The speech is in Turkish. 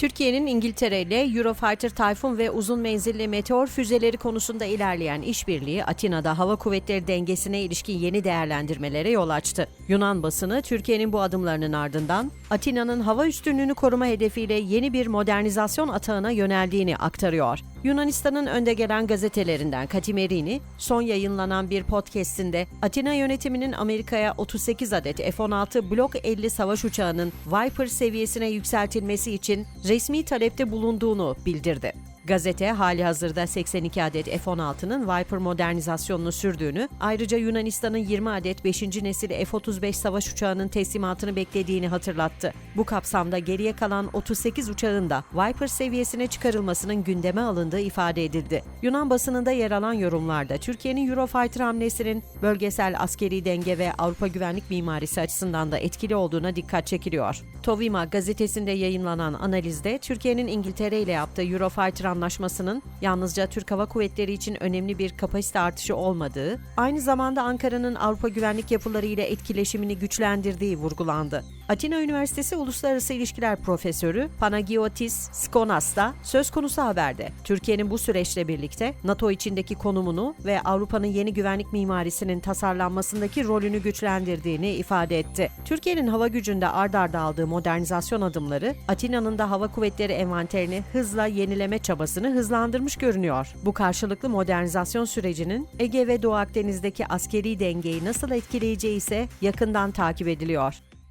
Türkiye'nin İngiltere ile Eurofighter Tayfun ve uzun menzilli meteor füzeleri konusunda ilerleyen işbirliği Atina'da hava kuvvetleri dengesine ilişkin yeni değerlendirmelere yol açtı. Yunan basını Türkiye'nin bu adımlarının ardından Atina'nın hava üstünlüğünü koruma hedefiyle yeni bir modernizasyon atağına yöneldiğini aktarıyor. Yunanistan'ın önde gelen gazetelerinden Katimerini, son yayınlanan bir podcastinde Atina yönetiminin Amerika'ya 38 adet F-16 Block 50 savaş uçağının Viper seviyesine yükseltilmesi için resmi talepte bulunduğunu bildirdi. Gazete hali hazırda 82 adet F-16'nın Viper modernizasyonunu sürdüğünü, ayrıca Yunanistan'ın 20 adet 5. nesil F-35 savaş uçağının teslimatını beklediğini hatırlattı. Bu kapsamda geriye kalan 38 uçağın da Viper seviyesine çıkarılmasının gündeme alındığı ifade edildi. Yunan basınında yer alan yorumlarda Türkiye'nin Eurofighter hamlesinin bölgesel askeri denge ve Avrupa güvenlik mimarisi açısından da etkili olduğuna dikkat çekiliyor. Tovima gazetesinde yayınlanan analizde Türkiye'nin İngiltere ile yaptığı Eurofighter anlaşmasının yalnızca Türk Hava Kuvvetleri için önemli bir kapasite artışı olmadığı, aynı zamanda Ankara'nın Avrupa güvenlik yapıları ile etkileşimini güçlendirdiği vurgulandı. Atina Üniversitesi Uluslararası İlişkiler Profesörü Panagiotis Skonas da söz konusu haberde Türkiye'nin bu süreçle birlikte NATO içindeki konumunu ve Avrupa'nın yeni güvenlik mimarisinin tasarlanmasındaki rolünü güçlendirdiğini ifade etti. Türkiye'nin hava gücünde ard arda aldığı modernizasyon adımları Atina'nın da hava kuvvetleri envanterini hızla yenileme çabasını hızlandırmış görünüyor. Bu karşılıklı modernizasyon sürecinin Ege ve Doğu Akdeniz'deki askeri dengeyi nasıl etkileyeceği ise yakından takip ediliyor.